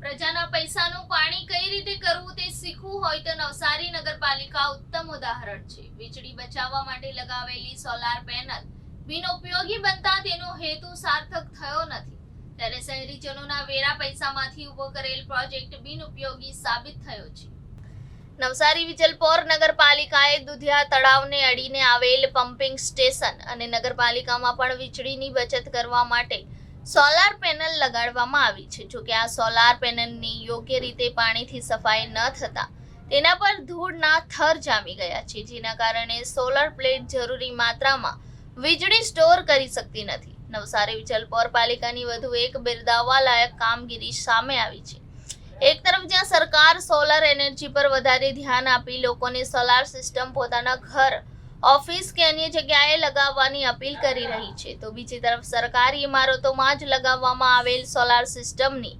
પ્રજાના પૈસાનું પાણી કઈ રીતે કરવું તે શીખવું હોય તો નવસારી નગરપાલિકા ઉત્તમ ઉદાહરણ છે. વીજળી બચાવવા માટે લગાવેલી સોલાર પેનલ બિનઉપયોગી બનતા તેનો હેતુ સાર્થક થયો નથી. ત્યારે શહેરીજનોના વેરા પૈસામાંથી ઊભો કરેલ પ્રોજેક્ટ બિનઉપયોગી સાબિત થયો છે. નવસારી વિજલપોર નગરપાલિકાએ દુધિયા તળાવને અડીને આવેલ પમ્પિંગ સ્ટેશન અને નગરપાલિકામાં પણ વીજળીની બચત કરવા માટે સોલાર પેનલ લગાડવામાં આવી છે. જોકે આ સોલાર પેનલની યોગ્ય રીતે પાણીથી સફાઈ ન થતા તેના પર ધૂળના થર જામી ગયા છે. જેના કારણે સોલર પ્લેટ જરૂરી માત્રામાં વીજળી સ્ટોર કરી શકતી નથી. નવસારી વિજલપોર પાલિકાની વધુ એક બિરદાવવા લાયક કામગીરી સામે આવી છે. એક તરફ જ્યાં સરકાર સોલર એનર્જી પર વધારે ધ્યાન આપી લોકોને સોલાર સિસ્ટમ પોતાના ઘર ઓફિસ કે અન્ય જગ્યાએ લગાવવાની અપીલ કરી રહી છે. તો બીજી તરફ સરકારી ઇમારતોમાં જ લગાવવામાં આવેલ સોલાર સિસ્ટમની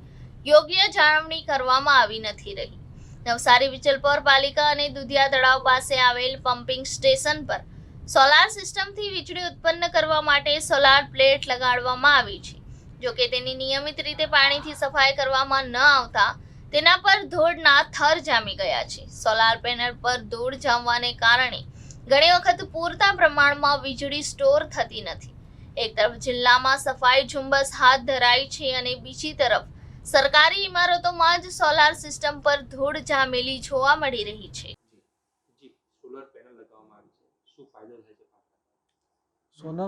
યોગ્ય જાળવણી કરવામાં આવી નથી રહી. નવસારી વિચલપોર પાલિકા અને દુધિયા તળાવ પાસે આવેલ પમ્પિંગ સ્ટેશન પર સોલાર સિસ્ટમથી વીજળી ઉત્પન્ન કરવા માટે સોલાર પ્લેટ લગાડવામાં આવી છે. જોકે તેની નિયમિત રીતે પાણીથી સફાઈ કરવામાં ન આવતા તેના પર ધૂળના થર જામી ગયા છે. સોલાર પેનલ પર ધૂળ જામવાને કારણે ઘણી વખત પૂરતા પ્રમાણમાં વીજળી સ્ટોર થતી નથી. એક તરફ જિલ્લામાં સફાઈ ઝુંબસ હાથ ધરાઈ છે અને બીજી તરફ સરકારી ઇમારતોમાં જ સોલાર સિસ્ટમ પર ધૂળ જામેલી જોવા મળી રહી છે. જી સોલર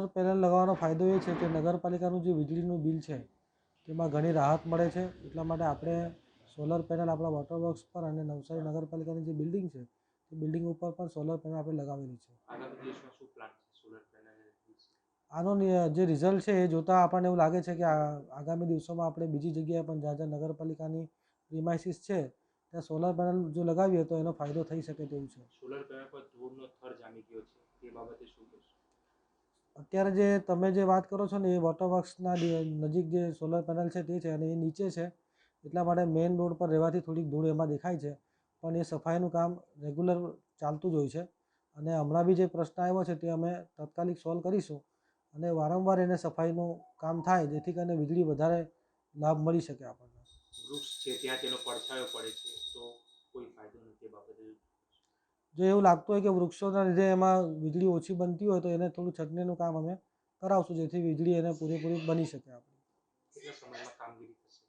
પેનલ લગાવવાનો ફાયદો એ છે કે નગરપાલિકાનું જે વીજળીનું બિલ છે તેમાં ઘણી રાહત મળે છે. એટલા માટે આપણે સોલર પેનલ આપણા વોટર વર્ક્સ પર અને નવસારી નગરપાલિકાની જે બિલ્ડિંગ છે બિલ્ડિંગ ઉપર પણ સોલર પેનલ આપણે લગાવેલી છે. આનો જે રિઝલ્ટ છે એ જોતાં આપણને એવું લાગે છે કે આ- આગામી દિવસોમાં આપણે બીજી જગ્યાએ પણ જ્યાં જ્યાં નગરપાલિકાની પ્રિમાઇસીસ છે ત્યાં સોલર પેનલ જો લગાવીએ તો એનો ફાયદો થઈ શકે તેવું છે. સોલર પેનલ પર ધૂળનો થર જામી ગયો છે. તે બાબતે શું કહેશો? અત્યારે જે તમે જે વાત કરો છો ને એ વોટર વર્ક્સના નજીક જે સોલર પેનલ છે તે છે અને એ નીચે છે. એટલા માટે મેઇન રોડ પર રહેવાથી થોડીક ધૂળ એમાં દેખાય છે. પણ એ સફાઈનું કામ રેગ્યુલર ચાલતું જ હોય છે. અને હમણાં બી જે પ્રશ્ન આવ્યો છે તે અમે તાત્કાલિક સોલ્વ કરીશું અને વારંવાર એને સફાઈનું કામ થાય જેથી કરીને વીજળી વધારે લાભ મળી શકે આપણને. વૃક્ષ છે ત્યાં તેનો પડછાયો પડે છે તો કોઈ ફાયદો નથી બાબતે? જો એવું લાગતું હોય કે વૃક્ષોના લીધે એમાં વીજળી ઓછી બનતી હોય તો એને થોડું છટણીનું કામ અમે કરાવશું જેથી વીજળી એને પૂરેપૂરી બની શકે આપણે. કેટલા સમયમાં કામગીરી થશે?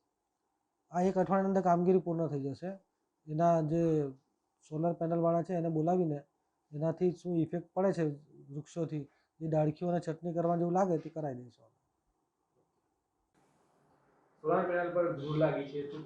આ એક અઠવાડિયાની અંદર કામગીરી પૂર્ણ થઈ જશે. એના જે સોલર પેનલવાળા છે એને બોલાવીને એનાથી શું ઇફેક્ટ પડે છે વૃક્ષોથી? એ ડાળખીઓને છટણી કરવા જેવું લાગે તે કરાવી દઈશું સોલર પેનલ પર ધૂળ લાગી છે શું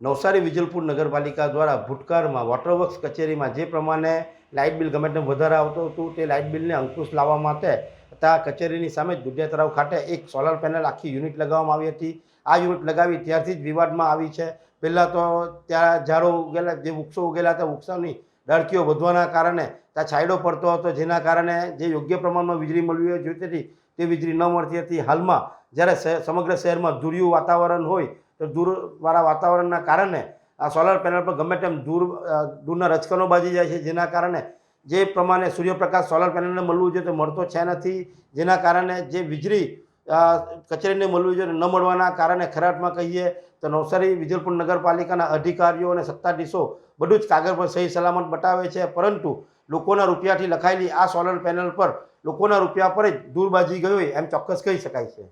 નવસારી વિજલપુર નગરપાલિકા દ્વારા ભૂતકાળમાં વોટરવર્ક્સ કચેરીમાં જે પ્રમાણે લાઇટ બિલ ગમે તેમ વધારે આવતું હતું તે લાઇટ બિલને અંકુશ લાવવા માટે ત્યાં કચેરીની સામે જ તળાવ ખાતે એક સોલાર પેનલ આખી યુનિટ લગાવવામાં આવી હતી. આ યુનિટ લગાવી ત્યારથી જ વિવાદમાં આવી છે. પહેલાં તો ત્યાં ઝાડો ઉગેલા, જે વૃક્ષો ઉગેલા હતા, વૃક્ષોની ડળકીઓ વધવાના કારણે ત્યાં છાંયડો પડતો હતો, જેના કારણે જે યોગ્ય પ્રમાણમાં વીજળી મળવી જોઈતી હતી તે વીજળી ન મળતી હતી. હાલમાં જ્યારે સમગ્ર શહેરમાં ધૂળિયું વાતાવરણ હોય, તો દૂરવાળા વાતાવરણના કારણે આ સોલાર પેનલ પર ગમે તેમ દૂર દૂરના રચકનો બાજી જાય છે, જેના કારણે જે પ્રમાણે સૂર્યપ્રકાશ સોલાર પેનલને મળવું જોઈએ તે મળતો છે નથી, જેના કારણે જે વીજળી કચેરીને મળવી જોઈએ ન મળવાના કારણે ખરાટમાં કહીએ તો નવસારી, વિજલપુર નગરપાલિકાના અધિકારીઓ અને સત્તાધીશો બધું જ કાગળ પર સહી સલામત બતાવે છે. પરંતુ લોકોના રૂપિયાથી લખાયેલી આ સોલર પેનલ પર લોકોના રૂપિયા પર જ દૂર બાજી ગઈ હોય એમ ચોક્કસ કહી શકાય છે.